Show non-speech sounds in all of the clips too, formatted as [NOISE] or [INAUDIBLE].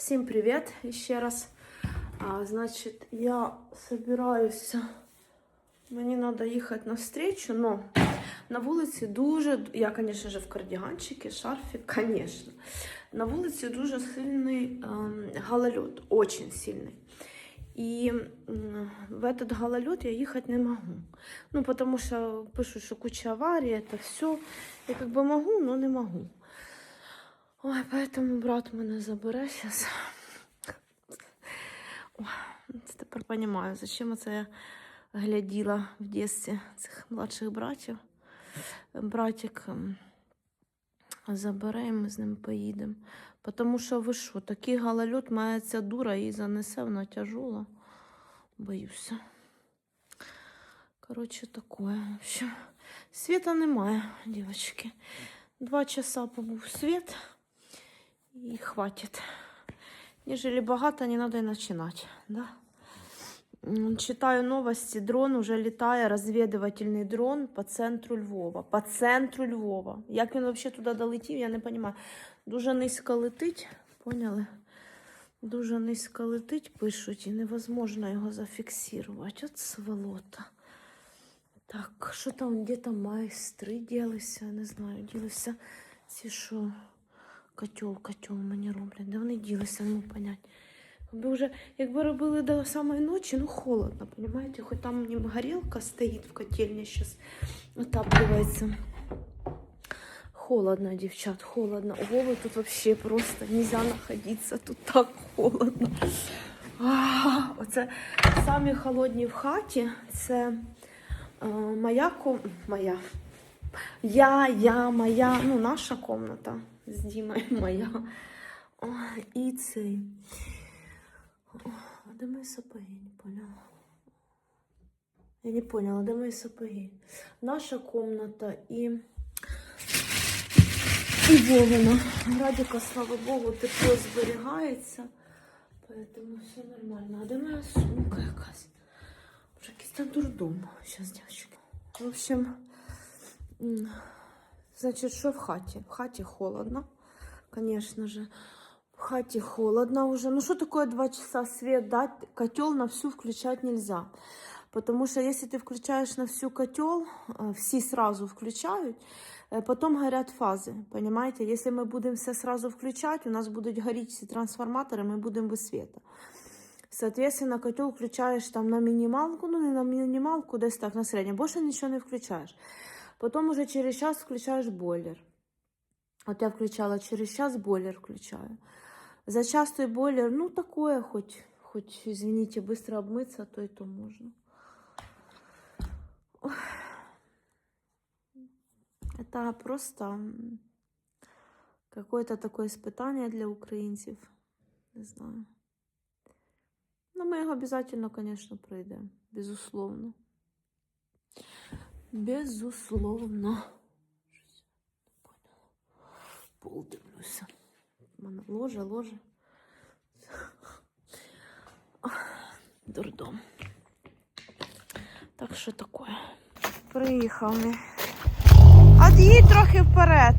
Всім привіт ще раз. А, значить, я собираюся. Мені треба їхати на встречу, но на вулиці дуже, я, звісно в кардіганчикі, шарфік, звісно. На вулиці дуже сильний гололед, очень сильний. І в этот гололед я їхати не можу. Ну, потому що пишуть, що куча аварій, це все. Я как бы могу, но не могу. Ой, поэтому брат мене забере зараз. Тепер розумію, зачем це я гляділа в дитинстві цих младших братів. Братик ем, забере, і ми з ним поїдемо. Тому що ви що, такий гололед, моя ця дура її занесе, вона тяжола. Боюся. Коротше, такое. Світа немає, дівчатки. Два часа побув світ і хватить. Ежели багато, не надо и начинать. Да? Читаю новости. Дрон уже літає, розвідувальний дрон по центру Львова. По центру Львова. Як він взагалі туди долетів, я не розумію. Дуже низько летить, поняли? Дуже низько летить, пишуть, і невозможно його зафіксувати. От сволота. Так, що там, де там майстри ділися, не знаю, ділися ці що. Котел, котел мені роблять. Де вони ділися, можу понять. Якби вже, якби робили до самої ночі, ну холодно, понимаете? Хоч там горілка стоїть в котельні зараз отапливається. Холодно, девчат, холодно. У Вовы тут вообще просто нельзя находиться, тут так холодно. А, оце самі холодні в хаті. Це е, моя ком... моя. Я, я, моя, ну, наша комната з Дімою [LAUGHS] моя. О, і цей. О, де мої сапоги? Не поняла. Я не поняла, де мої сапоги. Наша комната і. І Вовина. Радіка, слава Богу, тепло зберігається. Поэтому все нормально. А де моя сумка якась? Вже якийсь там дурдом. Зараз, дівчатки. В общем, значить, що в хаті? В хаті холодно, конечно же. В хате холодно уже. Ну что такое два часа свет дать? Котел на всю включать нельзя. Потому что если ты включаешь на всю котел, э, все сразу включают, э, потом горят фазы, понимаете? Если мы будем все сразу включать, у нас будут гореть все трансформаторы, мы будем без света. Соответственно, котел включаешь там на минималку, ну не на минималку, десь так, на среднем. Больше ничего не включаешь. Потом уже через час включаешь бойлер. Вот я включала через час, бойлер включаю. За час той бойлер, ну такое хоть, хоть, извините, быстро обмыться, то и то можно. Ой. Это просто м, какое-то такое испытание для украинцев. Не знаю. Но мы его обязательно, конечно, пройдем. Безусловно. Безусловно. Пол дивлюся. У мене ложе, ложе. Дурдом. Так що таке? Приїхав ми. Од'їдь трохи вперед.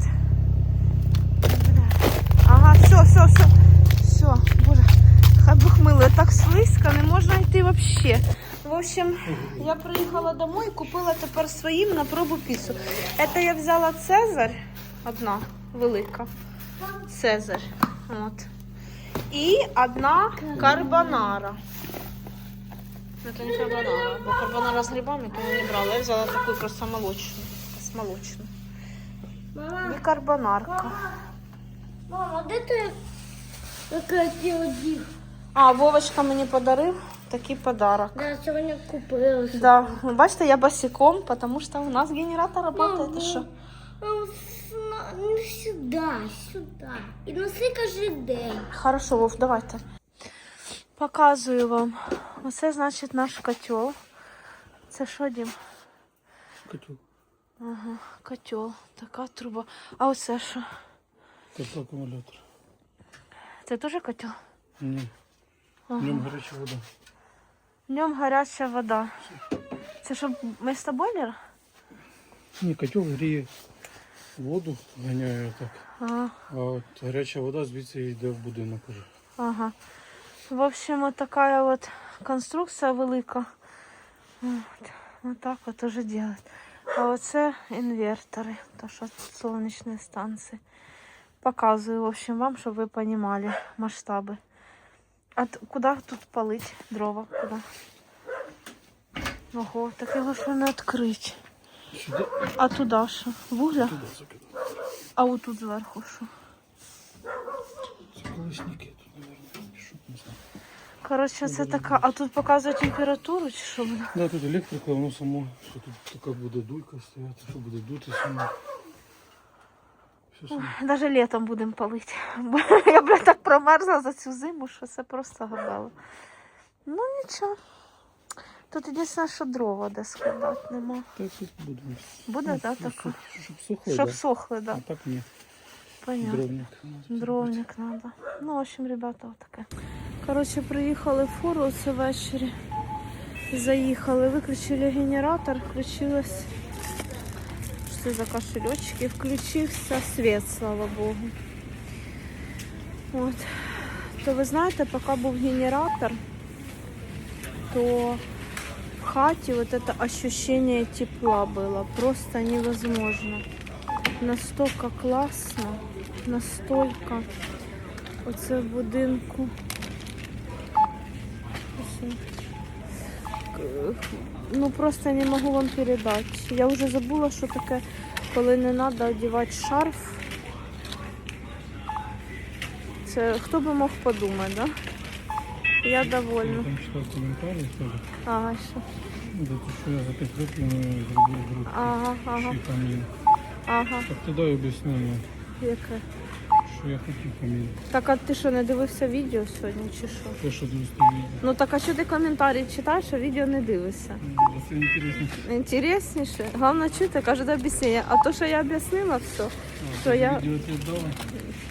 Ага, все, все, все. Все, боже. Хай би хмили, так слизько, не можна йти взагалі. В общем, я приїхала домой і купила тепер своїм на пробу піцу. Це я взяла Цезарь, одна велика. Цезарь. От. І одна карбонара. Это не карбонара, бо карбонара з грибами, то не брала. Я взяла таку просто молочну. Молочну. І карбонарка. мама, де ти одіг? А, Вовочка мені подарив такий подарок. Я сьогодні купила. Да, бачите, я босиком, потому что у нас генератор работает. и що? Сна- сюди, сюди. І носи кожен день. Хорошо, Вов, давайте. Показую вам. Оце, значить, наш котел. Це що, Дім? Котел. Ага, котел. Така труба. А оце що? Это аккумулятор. Це теж котел? Ні. В ньому гаряча вода. Ньому гаряча вода. Це що, вместо бойлера? Ні, котел гріє воду, ганяє так. Ага. А от гаряча вода звідси йде в будинок уже. Ага. В общем, вот такая вот конструкція велика. От, вот так вот уже делать. А оце інвертори, то що сонячні станції. Показую, в общем, вам, щоб ви розуміли масштаби. А куди тут палить дрова? Куди? Ого, так його що не відкрити. Сюди. А туди що? Вугля? А отут зверху що? Це колесники тут, мабуть, щоб не знаю. Коротше, це така. А тут показує температуру чи що буде? Да, тут електрика, воно само, що тут така буде дуйка стояти, що буде дути само. Даже літом будемо палити. [LAUGHS] Я, бля, так промерзла за цю зиму, що це просто габело. Ну нічого. Тут єдине, що дрова де складати нема. Так тут будемо. Буде, так, ну, така? Щоб сухо, Щоб сохли, так. А так ні. Понятно. Дровник. Дровник надо. Ну, в общем, ребята, вот таке. Коротше, приїхали в фуру це ввечері. Заїхали, виключили генератор, включилось. Що за кошельочки? Включився світ, слава Богу. От. То ви знаєте, поки був генератор, то в хаті вот это ощущение тепла было просто невозможно. Настолько класно, настолько оце в будинку. Ну просто не можу вам передати. Я вже забула, що таке, коли не треба одягати шарф. Це хто би мог подумати, да? Я довольна. Там читав коментарі, теж. Ага, що? Ну, За те, що я за 5 років не зробив грудь. Ага, ага, ага. Так тоді об'яснили, Яке? Що я хотів камін. Так, а ти що, не дивився відео сьогодні чи що? Те, що тут стоїть. Ну так а що ти коментарі читаєш, а відео не дивишся? Ну, Це інтересно. Інтересніше. Головне чути, каже до об'яснення. А то, що я об'яснила все, А, Що ти я- Відео ти дала?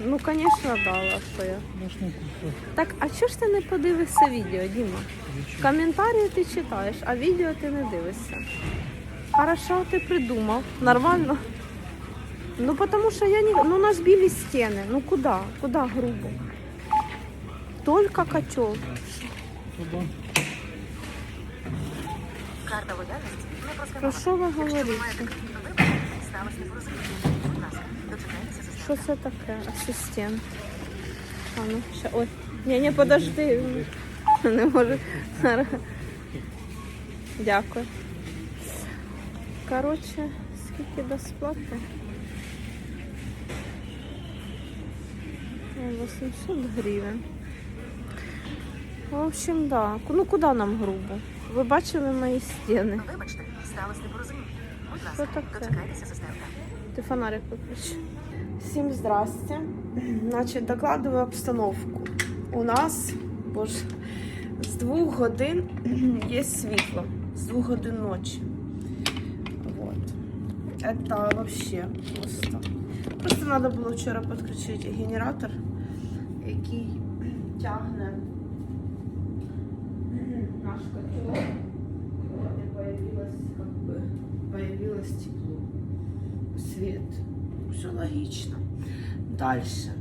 ну, звісно, дала, що я. Можна купити. Так, а чого ж ти не подивишся відео, Діма? Коментарі ти читаєш, а відео ти не дивишся. Хорошо, ти придумав. Нормально? Ну, тому що я не... Ну, у нас білі стіни. Ну, куди? Куди грубо? Только котел. Туди. Карта лояльності не Про просканована. що ви Якщо ви говорите? маєте кредитну вибір, сталося непорозуміння. Будь ласка, дочекайтеся за Що це таке? Асистент. А ну, ще. Ой. Ні, ні, подожди. Не можу. Зараз. Дякую. Коротше, скільки безплатно? 800 гривень. В общем, да. Ну куди нам грубо? Ви бачили мої стіни? Вибачте, сталося непорозуміння. Будь Що ласка, таке? дочекайтеся сестерка. Ты фонарик выключи. Всем здрасте. Значить, докладую обстановку. У нас, боже, з двох годин є світло. З двох годин ночі. Вот. Это вообще просто. Просто треба було вчора підключити генератор, який тягне наш котел, де появилось, как бы, появилось тепло свет. Все логично. Дальше.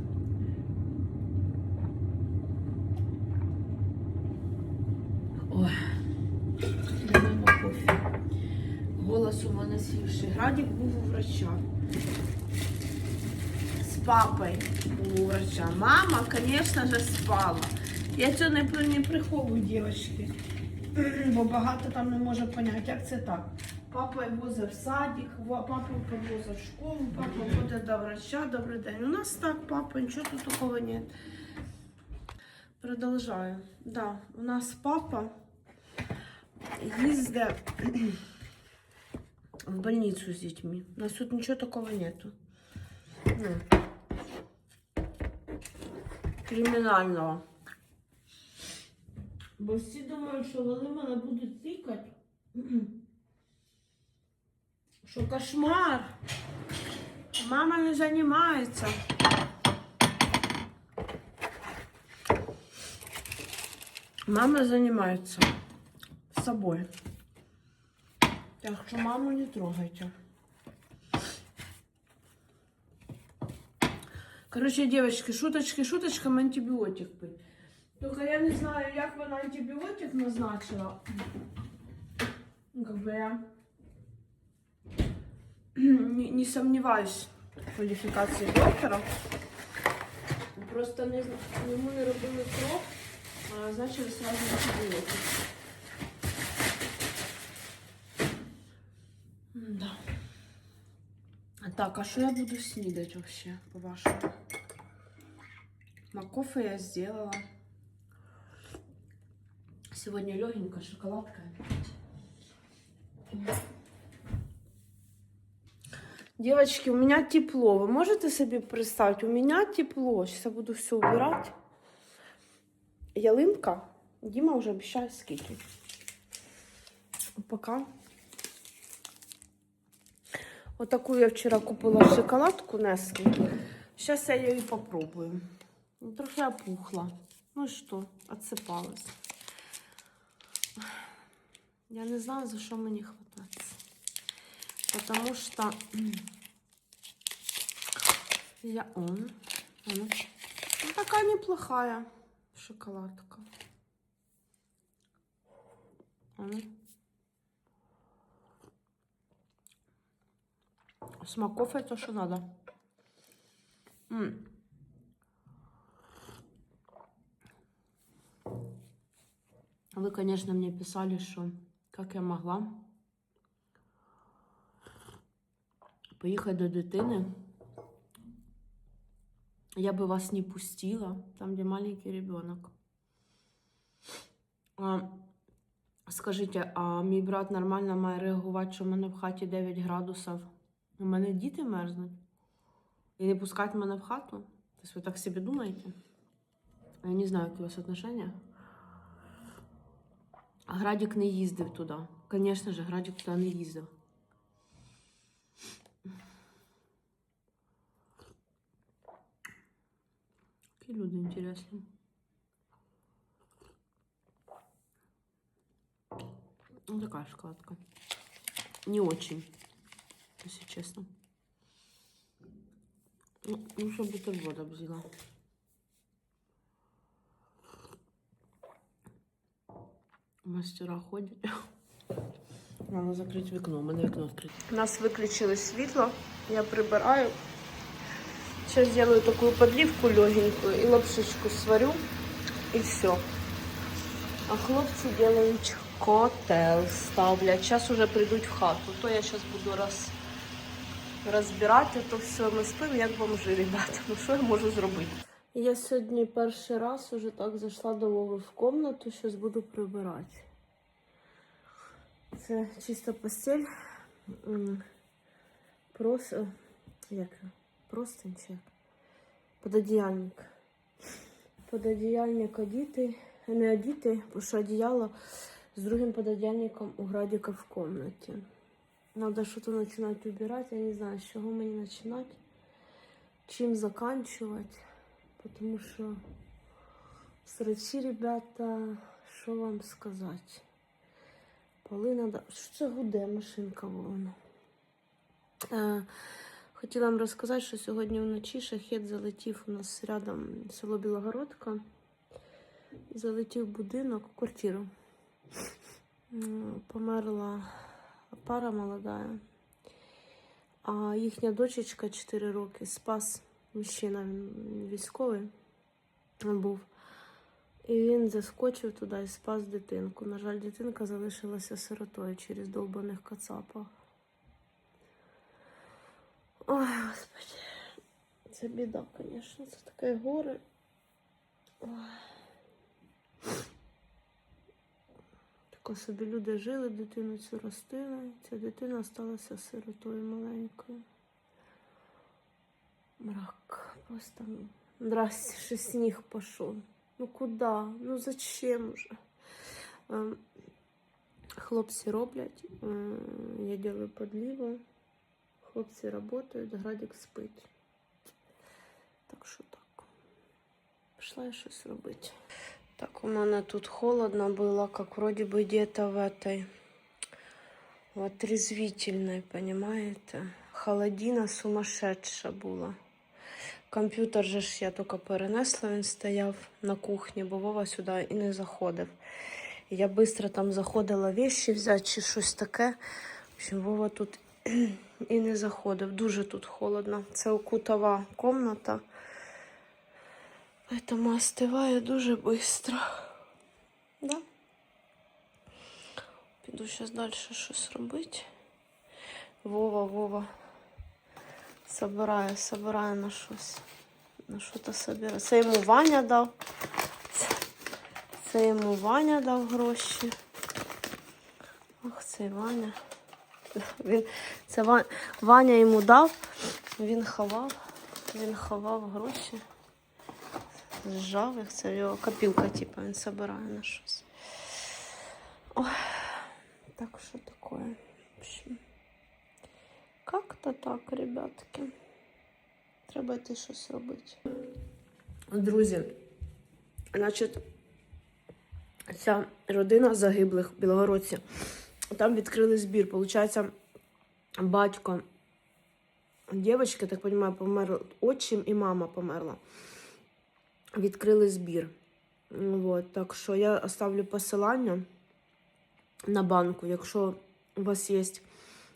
Голос у мене сівший. Градік був у врача. З папою у врача. Мама, звісно ж, спала. Я цього не, не приховую, дівчатки. [CLEARS THROAT] Бо багато там не може поняти, як це так. Папа возив в садик, папа повозив в школу, папа ходить до врача, добрий день. У нас так, папа, нічого тут такого нет. Продовжаю. Да, у нас папа їздить [CLEARS THROAT] в больницу з дітьми. У нас тут нічого такого нету. Ну, кримінального. Бо всі думають, що вони мене будуть тикати. [CLEARS THROAT] Що кошмар. Мама не займається. Мама займається собою. Так що маму не трогайте. Короче, девочки, шуточки шуточками антибиотик пить. Только я не знаю, як вона антибіотик назначила. Ну, Как бы я [CLEARS THROAT] не, не сомневаюсь в квалификации доктора. Просто не, йому не робили кров, а назначили сразу антибіотик. Да. Так, а что я буду снидать вообще, по-вашему? Макофе я сделала. Сегодня легенько, шоколадка. Девочки, у меня тепло. Вы можете себе представить? У меня тепло. Сейчас я буду все убирать. Ялинка. Дима уже обещает скидки. Пока. Вот такую я вчера купила шоколадку Несли. Сейчас я и попробую. Ну, Трохи опухла. Ну и что, отсыпалась. Я не знаю, за что мне хвататься. Потому что [CLEARS THROAT] я он. она- Ну, такая неплохая шоколадка. М. Смаков это что надо. М. Вы, конечно, мне писали, что как я могла поїхати до дитини. Я би вас не пустила, там, де маленький ребенок. А, скажіть, а мій брат нормально має реагувати, що в мене в хаті 9 градусів? У мене діти мерзнуть. І не пускати мене в хату? Тобто ви так собі думаєте? Я не знаю, які у вас отношения. Градік не їздив туди. Звісно ж, Градік туди не їздив. Які люди інтересні. Ну, такая шоколадка. Не очень, если честно. Ну, лучше бутерброд взяла. Мастера ходять. [LAUGHS] Надо закрити вікно. У мене вікно відкрите. У нас виключили світло. Я прибираю. Сейчас сделаю такую подливку легенькую и лапшичку сварю. И все. А хлопці делають котел, ставлять. Сейчас уже прийдуть в хату. То я сейчас буду роз... розбирати, то все ми спимо, як бомжи, ребята. Ну що я можу зробити? Я сьогодні перший раз уже так зайшла до Вови в комнату, зараз буду прибирати. Це чиста постель. М, Прос... е, Як? його? Простень чи? Пододіяльник. Пододіяльник одіти, не одіти, бо що одіяло з другим пододіяльником у Градіка в комнаті. Надо что-то начинать убирать. Я не знаю, с чего мне начинать, чем заканчивать. Потому что срачи, ребята, що вам сказати? Поли надо. Що це гуде машинка вона? Е, хотіла вам розказати, що сьогодні вночі шахет залетів у нас рядом село Білогородка. Залетів будинок, квартиру. Померла пара молода. А їхня дочечка 4 роки спас мужчина він військовий був. І він заскочив туди і спас дитинку. На жаль, дитинка залишилася сиротою через довбаних кацапах. Ой, господи. Це біда, звісно. Це таке горе. Ой. Тако собі люди жили, дитину цю ростили. Ця дитина сталася сиротою маленькою. Мрак. Просто здрасте, що сніг пішов. Ну куди? Ну зачем уже? Ем, Хлопці роблять, ем, я делаю подливу. Хлопці працюють, Градик спить. Так що так. Пішла я щось робити. Так, у мене тут холодно было, как вроде бы где-то в этой в отрезвительной, понимаете? Холодина сумасшедшая была. Комп'ютер же ж я тільки перенесла, він стояв на кухні, бо Вова сюди і не заходив. І Я швидко там заходила вещи взяти чи щось таке. В общем, Вова тут [CLEARS THROAT] і не заходив. Дуже тут холодно. Це кутова комната. Поэтому остиває дуже швидко. Да? Піду зараз далі щось робити. Вова, Вова. Собирає, собирає на щось. На що-то собирає. Це йому Ваня дав. Це, йому Ваня дав гроші. Ох, цей Ваня. Він, це Ваня йому дав, він ховав, він ховав гроші. Зжав їх, це його копілка, типу, він собирає на щось. Ой, так що таке? В Как-то так, ребятки. Треба йти щось робити. Друзі, значить, ця родина загиблих в Білогородці. Там відкрили збір. Получається, батько дівчинки, так розумію, помер отчим і мама померла. Відкрили збір. Вот, так що я оставлю посилання на банку. Якщо у вас є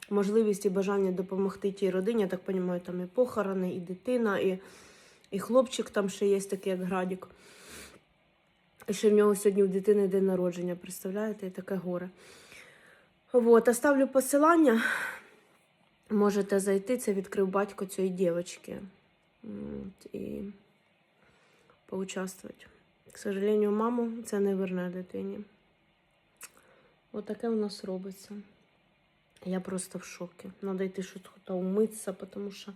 можливість і бажання допомогти тій родині, я так розумію, там і похорони, і дитина, і, і хлопчик там ще є такий, як Градік. І ще в нього сьогодні у дитини день народження, представляєте, і таке горе. Вот, оставлю посилання. Можете зайти, це відкрив батько цієї дівчинки. От, і поучаствувати. К сожалению, маму це не верне дитині. Отаке у нас робиться. Я просто в шокі. Надо йти щось умитися, тому що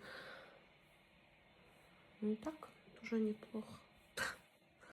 ну, так, дуже неплохо.